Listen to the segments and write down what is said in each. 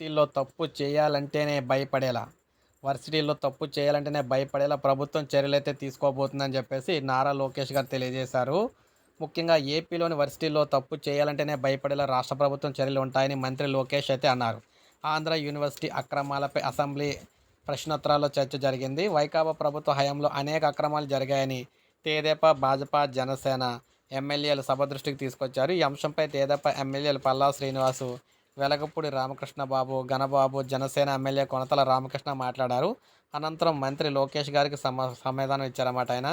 వర్సిటీల్లో తప్పు చేయాలంటేనే భయపడేలా. వర్సిటీల్లో తప్పు చేయాలంటేనే భయపడేలా ప్రభుత్వం చర్యలైతే తీసుకోబోతుందని చెప్పేసి నారా లోకేష్ గారు తెలియజేశారు. ముఖ్యంగా ఏపీలోని వర్సిటీల్లో తప్పు చేయాలంటేనే భయపడేలా రాష్ట్ర ప్రభుత్వం చర్యలు ఉంటాయని మంత్రి లోకేష్ అయితే అన్నారు. ఆంధ్ర యూనివర్సిటీ అక్రమాలపై అసెంబ్లీ ప్రశ్నోత్తరాల్లో చర్చ జరిగింది. వైకాపా ప్రభుత్వ హయాంలో అనేక అక్రమాలు జరిగాయని తేదేపా భాజపా జనసేన ఎమ్మెల్యేలు సభ దృష్టికి తీసుకొచ్చారు. ఈ అంశంపై తేదేపా ఎమ్మెల్యేలు పల్లా శ్రీనివాసు వెలగపూడి రామకృష్ణ బాబు ఘనబాబు జనసేన ఎమ్మెల్యే కొనతల రామకృష్ణ మాట్లాడారు. అనంతరం మంత్రి లోకేష్ గారికి సమ సమాధానం ఇచ్చారన్నమాట ఆయన.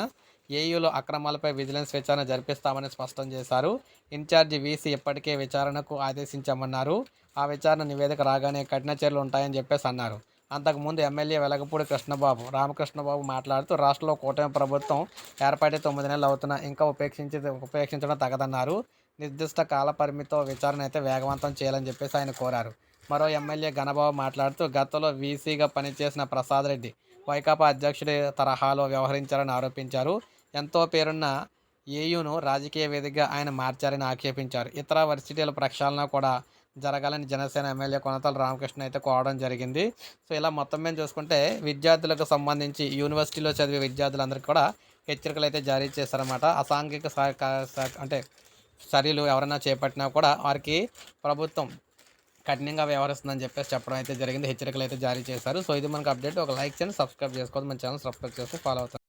ఏయూలో అక్రమాలపై విజిలెన్స్ విచారణ జరిపిస్తామని స్పష్టం చేశారు. ఇన్ఛార్జి వీసీ ఇప్పటికే విచారణకు ఆదేశించామన్నారు. ఆ విచారణ నివేదిక రాగానే కఠిన చర్యలు ఉంటాయని చెప్పేసి అన్నారు. అంతకుముందు ఎమ్మెల్యే వెలగపూడి కృష్ణబాబు రామకృష్ణబాబు మాట్లాడుతూ రాష్ట్రంలో కూటమి ప్రభుత్వం ఏర్పడి తొమ్మిది నెలలు అవుతున్నా ఇంకా ఉపేక్షించి ఉపేక్షించడం తగదన్నారు. నిర్దిష్ట కాల పరిమితితో విచారణ అయితే వేగవంతం చేయాలని చెప్పేసి ఆయన కోరారు. మరో ఎమ్మెల్యే ఘనబాబు మాట్లాడుతూ గతంలో వీసీగా పనిచేసిన ప్రసాద్ రెడ్డి వైకాపా అధ్యక్షుడి తరహాలో వ్యవహరించారని ఆరోపించారు. ఎంతో పేరున్న ఏయును రాజకీయ వేదికగా ఆయన మార్చారని ఆక్షేపించారు. ఇతర వర్సిటీల ప్రక్షాళన కూడా జరగాలని జనసేన ఎమ్మెల్యే కొనతల రామకృష్ణ అయితే కోవడం జరిగింది. సో ఇలా మొత్తం మీద చూసుకుంటే విద్యార్థులకు సంబంధించి యూనివర్సిటీలో చదివే విద్యార్థులందరికీ కూడా హెచ్చరికలు అయితే జారీ చేశారన్నమాట. అసాంఘిక సా- అంటే చర్యలు ఎవరైనా చేపట్టినా కూడా వారికి ప్రభుత్వం కఠినంగా వ్యవహరిస్తుందని చెప్పేసి చెప్పడం అయితే జరిగింది. హెచ్చరికలు అయితే జారీ చేశారు. సో ఇది మనకు అప్డేట్ ఒక లైక్ చేయండి సబ్స్క్రైబ్ చేసుకోవద్దు. మన ఛానల్ సబ్స్క్రైబ్ చేసి ఫాలో అవుతుంది